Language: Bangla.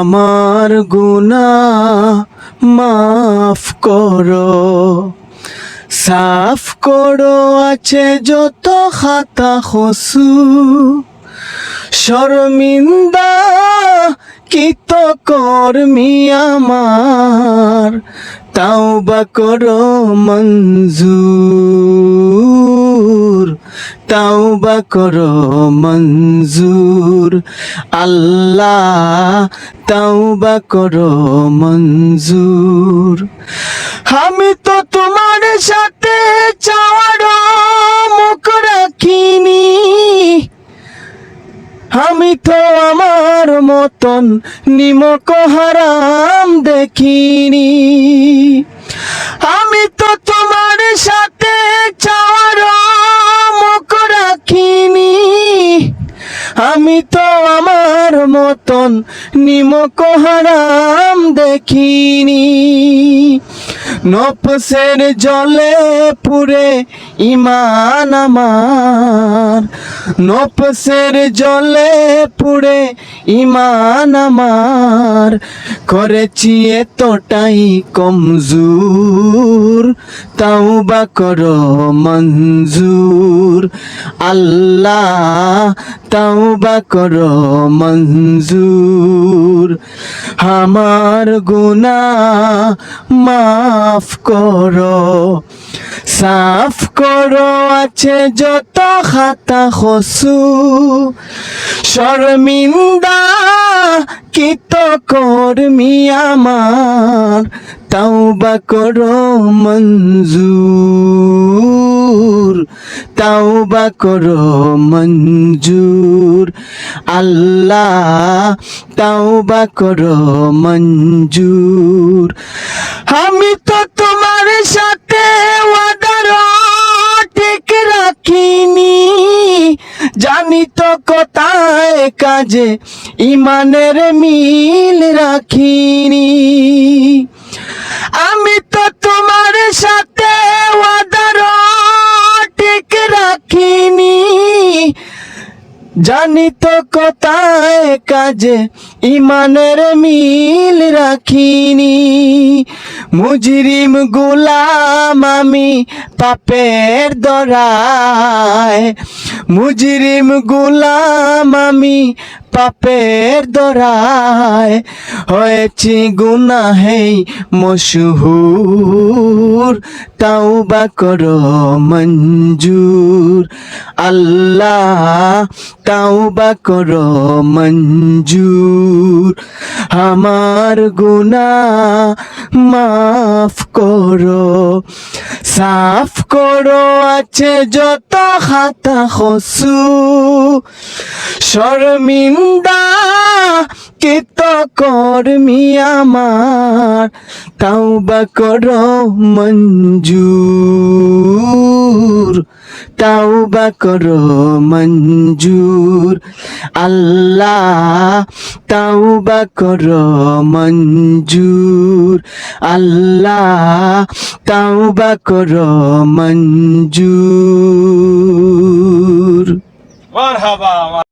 আমার গুনা মাফ করো। সাফ করো আছে যত খাতা খসু। শর্মিন্দা কিত কর্মী আমার? তাও বা করো মঞ্জুর। করো মঞ্জুর। আল্লাহ তাওবা করো মঞ্জুর। আমি তো তোমার সাথে চাওয়ার মুখ রাখিনি। আমি তো আমার মতন নিমক হারাম দেখিনি। আমি তো তোমার আমি তো আমার মতন নিমক হারাম দেখিনি। নফসের জলে পুরে ইমান আমার। নফসের জলে পুরে ইমান আমার। করেছি এতটাই কমজুর তাও তাওবা করো মঞ্জুর। আল্লাহ তাওবা করো মঞ্জুর। আমার গুনা মাফ করো, সাফ করো আছে যত খাতা খসু, শর্মিন্দা কিত কর্মী আমার, তাওবা করো মঞ্জুর। তাওবা করো, মঞ্জুর। আল্লাহ, তাওবা করো, মঞ্জুর। আমি তো তোমার সাথে ওয়াদার ঠিক রাখিনি। জানি তো কোথায় কাজে ইমানের মিল রাখিনি। জানি তো কোথায় কাজে ইমানের মিল রাখিনি। মুজরিম গুলাম আমি পাপের দরায়। মুজরিম গুলাম আমি পাপের দরায়। হয়েছি গুনাহেই মশহুর, তাওবা করো মঞ্জুর। আল্লাহ তাওবা করো মঞ্জুর। আমার গুনা মাফ করো, সাফ করো আছে যত হাতা খসু। শর্মিন্দা কিত কর্মী আমার, তাওবা করো মঞ্জুর তাওবা করো মঞ্জুর। আল্লাহ তাওবা করো মঞ্জুর। আল্লাহ তাওবা করো মঞ্জুর।